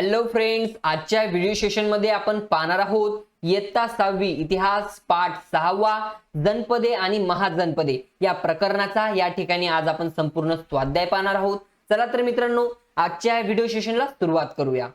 Hello friends आजच्या video सेशनमध्ये आपण पाहणार आहोत इयत्ता सहावी इतिहास पाठ सहावा जनपदे आणि महाजनपदे. या प्रकरणाचा या ठिकाणी आज आपण संपूर्ण स्वाध्याय पाहणार आहोत. चला तर मित्रांनो आजच्या व्हिडिओ सेशनला सुरुवात करूया.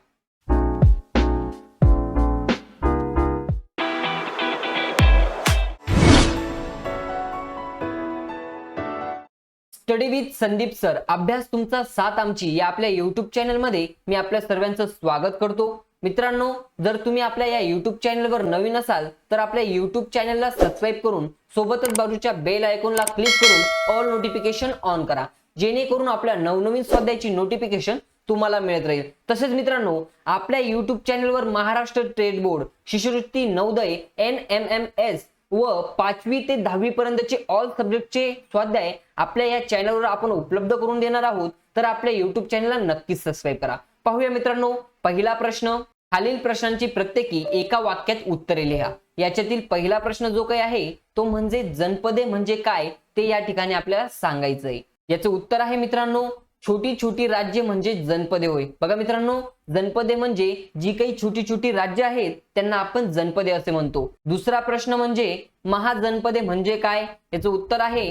स्टडी विथ संदीप सर अभ्यास तुमचा साथ आमची. या आपल्या युट्यूब चॅनलमध्ये मी आपल्या सर्वांचं स्वागत करतो. मित्रांनो जर तुम्ही आपल्या या युट्यूब चॅनलवर नवीन असाल तर आपल्या युट्यूब चॅनलला सबस्क्राईब करून सोबतच बाजूच्या बेल आयकॉनला क्लिक करून ऑल नोटिफिकेशन ऑन करा. जेणेकरून आपल्या नवनवीन स्वाध्यायाची नोटिफिकेशन तुम्हाला मिळत राहील. तसेच मित्रांनो आपल्या युट्यूब चॅनलवर महाराष्ट्र ट्रेड बोर्ड शिष्यवृत्ती नौदय एन एम एम एस व पाचवी ते दहावी पर्यंतचे ऑल सब्जेक्टचे स्वाध्याय आपल्या या चॅनलवर आपण उपलब्ध करून देणार आहोत. तर आपल्या युट्यूब चॅनलला नक्कीच सबस्क्राईब करा. पाहूया मित्रांनो पहिला प्रश्न खालील प्रश्नांची प्रत्येकी एका वाक्यात उत्तरे लिहा. याच्यातील पहिला प्रश्न जो काही आहे तो म्हणजे जनपदे म्हणजे काय ते या ठिकाणी आपल्याला सांगायचं आहे याचं उत्तर आहे मित्रांनो छोटी छोटी राज्य म्हणजे जनपदे होय. बघा मित्रांनो जनपदे म्हणजे जी काही छोटी छोटी राज्य आहेत त्यांना आपण जनपदे असे म्हणतो. दुसरा प्रश्न म्हणजे महाजनपदे म्हणजे काय? याचं उत्तर आहे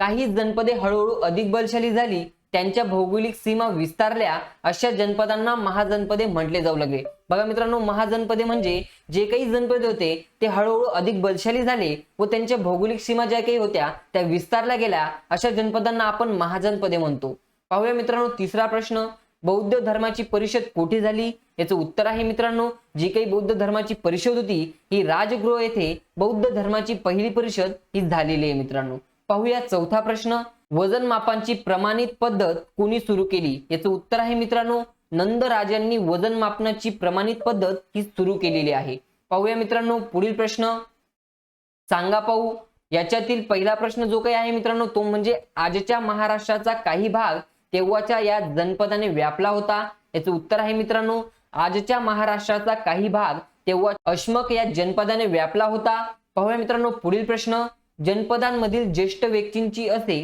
काही जनपदे हळूहळू अधिक बलशाली झाली त्यांच्या भौगोलिक सीमा विस्तारल्या अशा जनपदांना महाजनपदे म्हटले जाऊ लागले. बघा मित्रांनो महाजनपदे म्हणजे जे काही जनपदे होते ते हळूहळू अधिक बलशाली झाले व त्यांच्या भौगोलिक सीमा ज्या काही होत्या त्या विस्तारल्या गेल्या अशा जनपदांना आपण महाजनपदे म्हणतो. पाहूया मित्रांनो तिसरा प्रश्न. बौद्ध धर्माची परिषद कोठे झाली? याचं उत्तर आहे मित्रांनो जी काही बौद्ध धर्माची परिषद होती ही राजगृह येथे बौद्ध धर्माची पहिली परिषद ही झालेली आहे मित्रांनो. पाहूया चौथा प्रश्न. वजन मापांची प्रमाणित पद्धत कोणी सुरू केली? याचं उत्तर आहे मित्रांनो नंद राजांनी वजन मापनाची प्रमाणित पद्धत ही सुरू केलेली आहे. पाहूया मित्रांनो पुढील प्रश्न. सांगा पाहू याच्यातील पहिला प्रश्न जो काही आहे मित्रांनो तो म्हणजे आजच्या महाराष्ट्राचा काही भाग तेव्हाच्या या जनपदाने व्यापला होता. याचं उत्तर आहे मित्रांनो आजच्या महाराष्ट्राचा काही भाग तेव्हा अश्मक या जनपदाने व्यापला होता. पाहूया मित्रांनो पुढील प्रश्न जनपदांमधील ज्येष्ठ व्यक्तींची असे.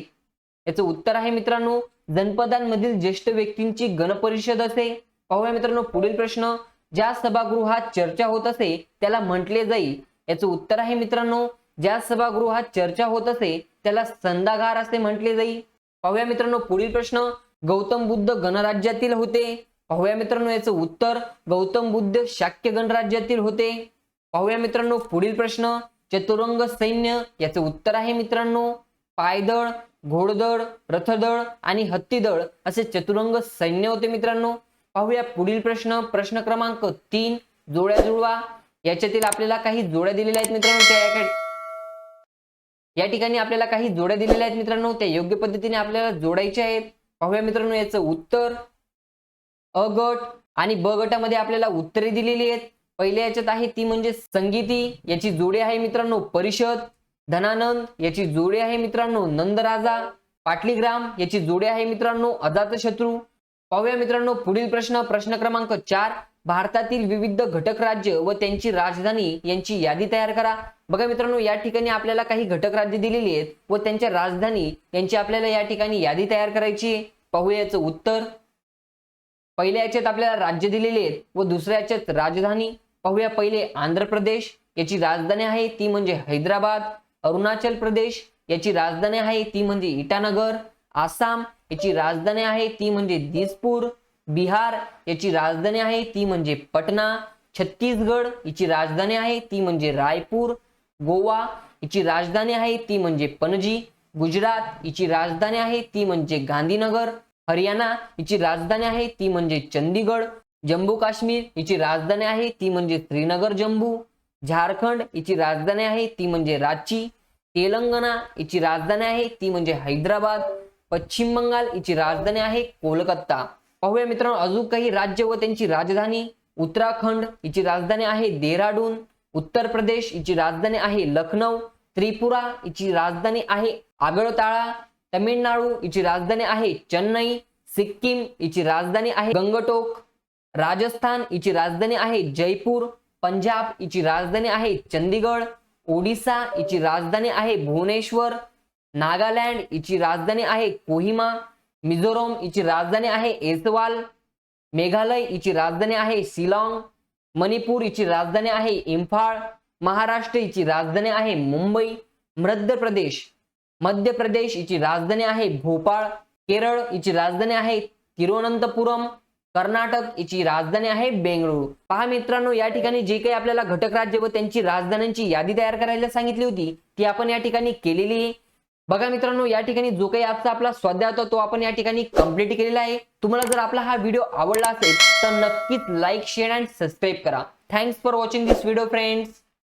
याचं उत्तर आहे मित्रांनो जनपदांमधील ज्येष्ठ व्यक्तींची गणपरिषद असे. पाहूया मित्रांनो पुढील प्रश्न ज्या सभागृहात चर्चा होत असे त्याला म्हटले जाईल याचं उत्तर आहे मित्रांनो ज्या सभागृहात चर्चा होत असे त्याला संदागार असे म्हटले जाईल पाहूया मित्रांनो पुढील प्रश्न गौतम बुद्ध गणराज्यातील होते. पाहूया मित्रांनो याचं उत्तर गौतम बुद्ध शाक्य गणराज्यातील होते. पाहूया मित्रांनो पुढील प्रश्न चतुरंग सैन्य याचं उत्तर आहे मित्रांनो. पायदळ घोडदळ रथदळ आणि हत्तीदळ असे चतुरंग सैन्य होते मित्रांनो. पाहूया पुढील प्रश्न प्रश्न क्रमांक तीन जोड्या जुळवा. याच्यातील आपल्याला काही जोड्या दिलेल्या आहेत मित्रांनो त्या या- ठिकाणी आपल्याला काही जोड्या दिलेल्या आहेत मित्रांनो त्या योग्य पद्धतीने आपल्याला जोडायच्या आहेत. पाहूया मित्रांनो याचं उत्तर. अ गट आणि ब गटामध्ये आपल्याला उत्तरे दिलेली आहेत. पहिल्या याच्यात आहे ती म्हणजे संगीती याची जोडी आहे मित्रांनो परिषद. धनानंद याची जोडी आहे मित्रांनो नंदराजा. पाटलीग्राम याची जोडी आहे मित्रांनो अजातशत्रू. पाहूया मित्रांनो पुढील प्रश्न प्रश्न क्रमांक चार. भारतातील विविध घटक राज्य व त्यांची राजधानी यांची यादी तयार करा. बघा मित्रांनो या ठिकाणी आपल्याला काही घटक राज्य दिलेली आहेत व त्यांच्या राजधानी यांची आपल्याला या ठिकाणी यादी तयार करायची आहे. पाहूया याचं उत्तर. पहिल्या याच्यात आपल्याला राज्य दिलेले आहेत व दुसऱ्या याच्यात राजधानी. पाहूया पहिले आंध्र प्रदेश याची राजधानी आहे ती म्हणजे हैदराबाद. अरुणाचल प्रदेश याची राजधानी आहे ती म्हणजे इटानगर आसाम याची राजधानी आहे ती म्हणजे दिसपूर. बिहार याची राजधानी आहे ती म्हणजे पटना. छत्तीसगड याची राजधानी आहे ती म्हणजे रायपूर. गोवा याची राजधानी आहे ती म्हणजे पणजी. गुजरात याची राजधानी आहे ती म्हणजे गांधीनगर. हरियाणा याची राजधानी आहे ती म्हणजे चंदीगड. जम्मू काश्मीर याची राजधानी आहे ती म्हणजे श्रीनगर जम्मू. झारखंड याची राजधानी आहे ती म्हणजे रांची. तेलंगणा याची राजधानी आहे ती म्हणजे हैदराबाद. पश्चिम बंगाल याची राजधानी आहे कोलकाता. पाहूया मित्रांनो अजून काही राज्य व त्यांची राजधानी. उत्तराखंड हिची राजधानी आहे देहराडून उत्तर प्रदेश हिची राजधानी आहे लखनौ त्रिपुरा हिची राजधानी आहे आगळताळा तमिळनाडू हिची राजधानी आहे चेन्नई. सिक्कीम हिची राजधानी आहे गंगटोक. राजस्थान हिची राजधानी आहे जयपूर. पंजाब हिची राजधानी आहे चंदीगड ओडिसा हिची राजधानी आहे भुवनेश्वर. नागालँड हिची राजधानी आहे कोहिमा. मिझोरम हिची राजधानी आहे एसवाल मेघालय हिची राजधानी आहे शिलाँग मणिपूर हिची राजधानी आहे इम्फाळ महाराष्ट्र हिची राजधानी आहे मुंबई मध्य प्रदेश मध्य प्रदेश हिची राजधानी आहे भोपाळ केरळ हिची राजधानी आहे तिरुवनंतपुरम कर्नाटक हिची राजधानी आहे बेंगळुरू. पहा मित्रांनो या ठिकाणी जे काही आपल्याला घटक राज्य व त्यांची राजधान्यांची यादी तयार करायला सांगितली होती ती आपण या ठिकाणी केलेली आहे. बघा मित्रांनो या ठिकाणी जो काही आजचा आपला स्वाध्याय होता तो आपण या ठिकाणी कंप्लीट केलेला आहे. तुम्हाला जर आपला हा व्हिडिओ आवडला असेल तर नक्कीच लाईक शेअर अँड सबस्क्राईब करा. Thanks for watching this video friends